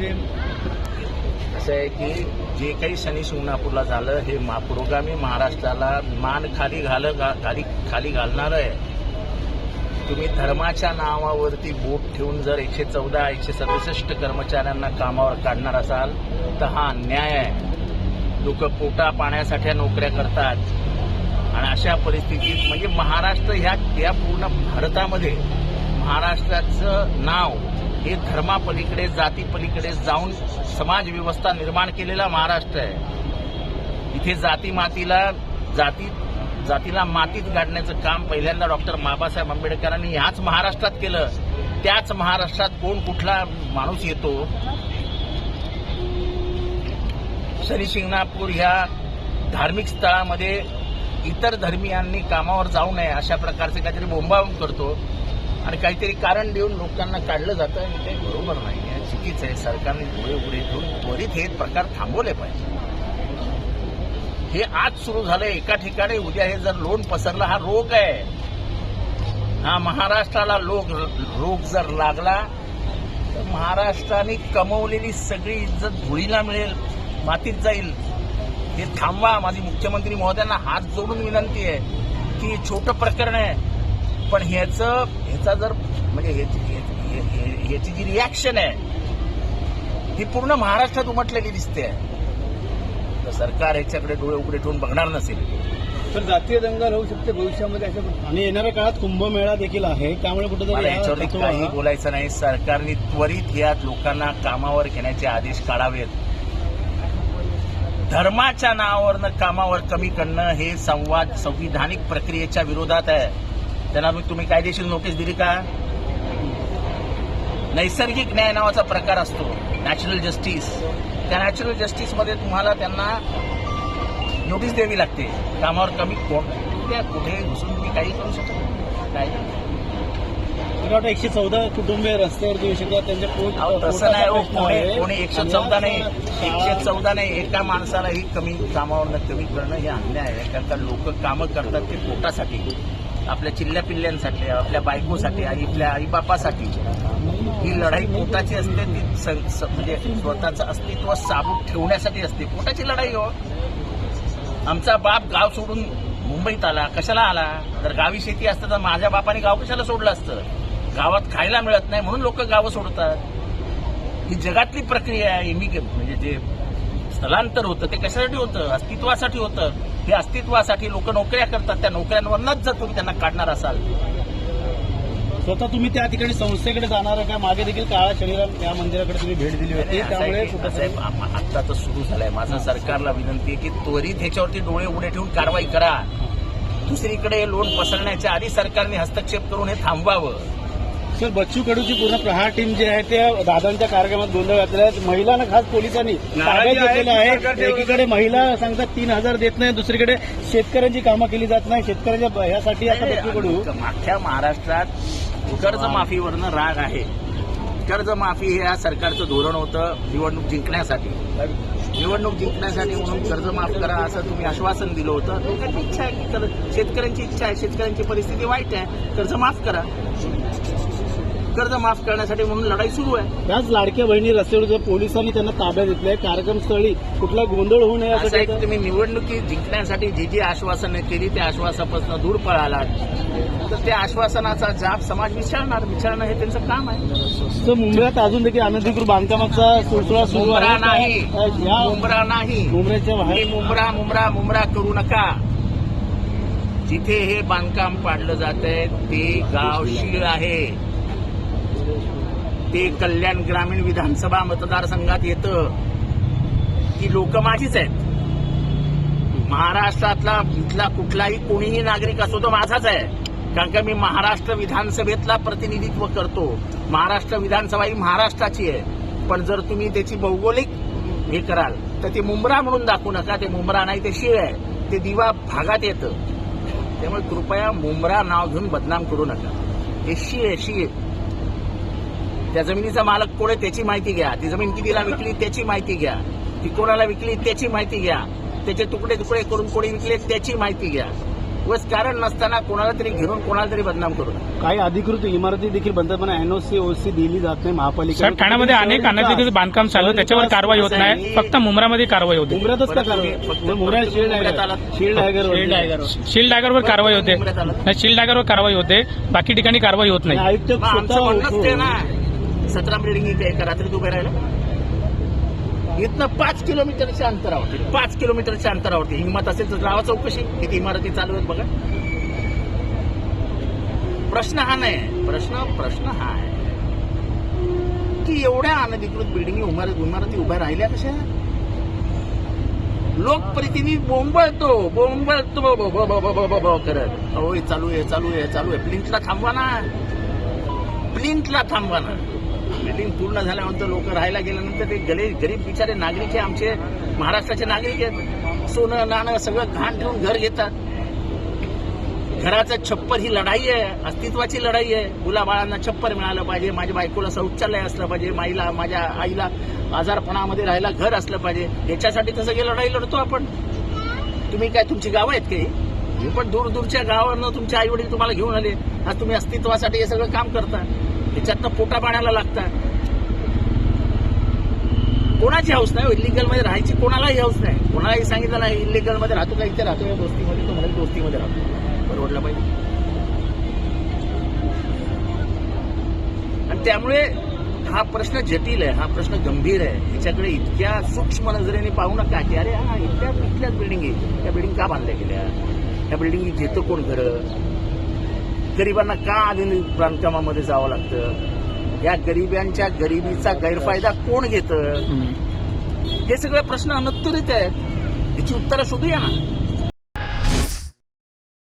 मुस्लिम. असं आहे की जे काही शनी शिंगणापूरला झालं हे मा पुरोगामी महाराष्ट्राला मान खाली घाल घा- खाली खाली घालणार आहे. तुम्ही धर्माच्या नावावरती बोट ठेवून जर एकशे चौदा एकशे सदुसष्ट कर्मचाऱ्यांना कामावर काढणार असाल तर हा अन्याय आहे. लोक पोटा पाण्यासाठी नोकऱ्या करतात. आणि अशा परिस्थितीत म्हणजे महाराष्ट्र ह्या या पूर्ण भारतामध्ये महाराष्ट्राचं नाव हे धर्मापलीकडे जातीपलीकडे जाऊन समाज व्यवस्था निर्माण केलेला महाराष्ट्र आहे. इथे जाती मातीला जाती जातीला मातीत गाडण्याचं काम पहिल्यांदा डॉक्टर बाबासाहेब आंबेडकरांनी ह्याच महाराष्ट्रात केलं. त्याच महाराष्ट्रात कोण कुठला माणूस येतो? शनिशिंगणापूर ह्या धार्मिक स्थळामध्ये इतर धर्मियांनी कामावर जाऊ नये अशा प्रकारचे काहीतरी बोंबाबोंब करतो. आणि काहीतरी कारण देऊन लोकांना काढलं जातं आणि ते बरोबर नाही आहे. चुकीचं आहे. सरकारने डोळे उघडे ठेवून त्वरित हे प्रकार थांबवले पाहिजे. हे आज सुरू झालंय. एका ठिकाणी उद्या हे जर लोन पसरला हा रोग आहे. हा महाराष्ट्राला लोक रोग जर लागला तर महाराष्ट्राने कमवलेली सगळी इज्जत धुळीला मिळेल मातीत जाईल. हे थांबवा. माझी मुख्यमंत्री महोदयांना हात जोडून विनंती आहे की हे छोटं प्रकरण आहे. पण ह्याचं ह्याचा जर म्हणजे ह्याची ह्याची- ह्या- ह्याची जी रिॲक्शन आहे ही पूर्ण महाराष्ट्रात उमटलेली दिसते. तर सरकार ह्याच्याकडे डोळे उघडे ठेवून बघणार नसेल. तर जातीय दंगल होऊ शकते भविष्यामध्ये अशा आणि येणाऱ्या काळात कुंभमेळा देखील आहे त्यामुळे कुठेतरी मला या याच्यावरती तत्वाला- काही बोलायचं नाही. सरकारने त्वरित या लोकांना कामावर घेण्याचे आदेश काढावेत. धर्माच्या नावावरनं कामावर कमी करणं हे संवाद संविधानिक प्रक्रियेच्या विरोधात आहे. त्यांना मग तुम्ही कायदेशीर नोटीस दिली का? नैसर्गिक न्याय नावाचा प्रकार असतो नॅचरल जस्टिस त्या नॅचरल जस्टिसमध्ये तुम्हाला त्यांना नोटीस द्यावी लागते. कामावर कमी द्या कुठे घुसून तुम्ही काही करू शकत. काय? मला एकशे चौदा कुटुंबे रस्त्यावरती येऊ शकतात त्यांच्या तसं नाही हो कोणी. कोणी एकशे चौदा नाही एकशे चौदा नाही एका माणसालाही कमी कामावरनं कमी करणं हे अन्याय आहे. कारण लोक कामं करतात ते पोटासाठी. आपल्या चिल्ल्या पिल्ल्यांसाठी आपल्या बायकोसाठी आई आपल्या आईबापासाठी ही लढाई पोटाची असते ती म्हणजे स्वतःचं अस्तित्व साबूत ठेवण्यासाठी असते. पोटाची लढाई हो. आमचा बाप गाव सोडून मुंबईत आला. कशाला आला? तर गावी शेती असतं तर माझ्या बापाने गाव कशाला सोडलं असतं? गावात खायला मिळत नाही म्हणून लोक गावं सोडतात. ही जगातली प्रक्रिया आहे इमिग म्हणजे जे स्थलांतर होतं ते कशासाठी होतं? अस्तित्वासाठी होतं. हे अस्तित्वासाठी लोक नोकऱ्या करतात त्या नोकऱ्यांवरनच जर तुम्ही त्यांना काढणार असाल. स्वतः तुम्ही त्या ठिकाणी संस्थेकडे जाणार आहे का मागे देखील काळा शनिराम या मंदिराकडे तुम्ही भेट दिली होती. त्यामुळे आम- आत्ता तर सुरू झालंय. माझं सरकारला विनंती आहे की त्वरित ह्याच्यावरती डोळे उघडे ठेवून कारवाई करा. दुसरीकडे लोन पसरण्याच्या आधी सरकारने हस्तक्षेप करून हे थांबवावं. सर बच्चू कडूची पूर्ण प्रहार टीम जी आहे ते दादांच्या कार्यक्रमात गोंधळ घातलेला आहे. महिलांना खास पोलिसांनी ताब्यात घेतलेलं आहे. एकीकडे महिला सांगतात तीन हजार देत नाही दुसरीकडे शेतकऱ्यांची कामं केली जात नाही. शेतकऱ्यांच्या ह्यासाठी आता बच्चू कडू अख्ख्या महाराष्ट्रात कर्जमाफीवरनं राग आहे. कर्जमाफी हे या सरकारचं धोरण होतं निवडणूक जिंकण्यासाठी. निवडणूक जिंकण्यासाठी म्हणून कर्ज माफ करा असं तुम्ही आश्वासन दिलं होतं. लोकांची इच्छा आहे की शेतकऱ्यांची इच्छा आहे शेतकऱ्यांची परिस्थिती वाईट आहे कर्ज माफ करा. कर्ज माफ करण्यासाठी म्हणून लढाई सुरू आहे. त्याच लाडक्या बहिणी रस्त्यावर जर पोलिसांनी त्यांना ताब्यात घेतलंय. कार्यक्रमस्थळी कुठला गोंधळ होऊ नये असं तुम्ही निवडणुकी जिंकण्यासाठी जी जी आश्वासनं केली त्या आश्वासापासून दूर पळालात. तर त्या आश्वासनाचा जाब समाज विचारणार. विचारणं हे त्यांचं काम आहे. तर मुंबईत अजून देखील अनधिकृत बांधकामाचा सुळसुळा सुरू आहे. नाही. मुंबरा नाही. मुंबऱ्याच्या मुंबरा मुंबरा मुंबरा करू नका. जिथे हे बांधकाम पाडलं जात आहे ते गाव शीळ आहे. ते कल्याण ग्रामीण विधानसभा मतदारसंघात येतं. ती लोक माझीच आहेत. महाराष्ट्रातला इथला कुठलाही कोणीही नागरिक असो तो माझाच आहे. कारण का मी महाराष्ट्र विधानसभेतला प्रतिनिधित्व करतो. महाराष्ट्र विधानसभा ही महाराष्ट्राची आहे. पण जर तुम्ही त्याची भौगोलिक हे कराल तर ते मुंब्रा म्हणून दाखवू नका. ते मुंब्रा नाही ते शिळ आहे. ते दिवा भागात येतं. त्यामुळे कृपया मुंब्रा नाव घेऊन बदनाम करू नका. ते शीळ आहे शीळ. त्या जमिनीचा मालक कोण आहे त्याची माहिती घ्या. ती जमीन कितीला विकली त्याची माहिती घ्या. ती कोणाला विकली त्याची माहिती घ्या. त्याचे तुकडे तुकडे करून कोणी विकले त्याची माहिती घ्या. उगाच कारण नसताना कोणाला तरी घेऊन कोणाला तरी बदनाम करू नका. काही अधिकृत इमारती देखील बनतात पण एनओसी ओसी दिली जात नाही महापालिका ठाण्यामध्ये अनेक अनधिकृत बांधकाम चालू त्याच्यावर कारवाई होत नाही फक्त मुंब्रामध्ये कारवाई होते. मुंबऱ्यातच का कारवाई. शिल्ड. शिल्ड शील्ड डायगरवर कारवाई होते. नाही शील्ड डायगरवर कारवाई होते. बाकी ठिकाणी कारवाई होत नाही. आयुक्त सतरा बिल्डिंग एका रात्रीत उभे राहिलं. इथनं पाच किलोमीटरच्या अंतरावरती पाच किलोमीटरच्या अंतरावरती हिंमत असेल तर लावा चौकशी. किती इमारती चालू आहेत बघा. प्रश्न हा नाही. प्रश्न प्रश्न हा आहे. की एवढ्या अनधिकृत बिल्डिंग इमारत इमारती उभ्या राहिल्या कशा? लोकप्रतिनिधी बोंबळतो बोंबळतो करत. अहो चालू आहे चालू आहे चालू आहे. प्लिंटला थांबवा ना. प्लिंटला थांबवा ना. बिल्डिंग पूर्ण झाल्यानंतर लोक राहायला गेल्यानंतर ते गले गरीब बिचारे नागरिक आहे आमचे महाराष्ट्राचे नागरिक आहेत. सोनं नाणं सगळं घाण ठेवून घर घेतात. घराचं छप्पर ही लढाई आहे अस्तित्वाची लढाई आहे. मुलाबाळांना छप्पर मिळालं पाहिजे माझ्या बायकोला शौचालय असलं पाहिजे माईला माझ्या आईला आजारपणामध्ये राहायला घर असलं पाहिजे. याच्यासाठी तर सगळी लढाई लढतो आपण. तुम्ही काय तुमची गावं आहेत काही? मी पण दूर दूरच्या गावांना तुमचे आई वडील तुम्हाला घेऊन आले. आज तुम्ही अस्तित्वासाठी हे सगळं काम करता. त्याच्यातनं पोटा पाण्याला लागतात. कोणाची हाऊस नाही हो? इलिगलमध्ये राहायची कोणालाही हाऊस नाही. कोणालाही सांगितलं नाही इलिगलमध्ये राहतो का इथे? राहतो या दोस्तीमध्ये? तो म्हणेल दोस्तीमध्ये राहतो. परवडला पाहिजे. आणि त्यामुळे हा प्रश्न जटिल आहे हा प्रश्न गंभीर आहे. याच्याकडे इतक्या सूक्ष्म नजरेने पाहू नका की अरे हा इतक्या इथल्याच बिल्डिंग आहे. त्या बिल्डिंग का बांधल्या गेल्या? त्या बिल्डिंग घेतं कोण घरं? गरिबांना का आधुनिक बांधकामामध्ये जावं लागतं? या गरिबांच्या गरिबीचा गैरफायदा कोण घेतं? हे सगळे प्रश्न अनुत्तरित आहेत. याची उत्तरं शोधूया ना.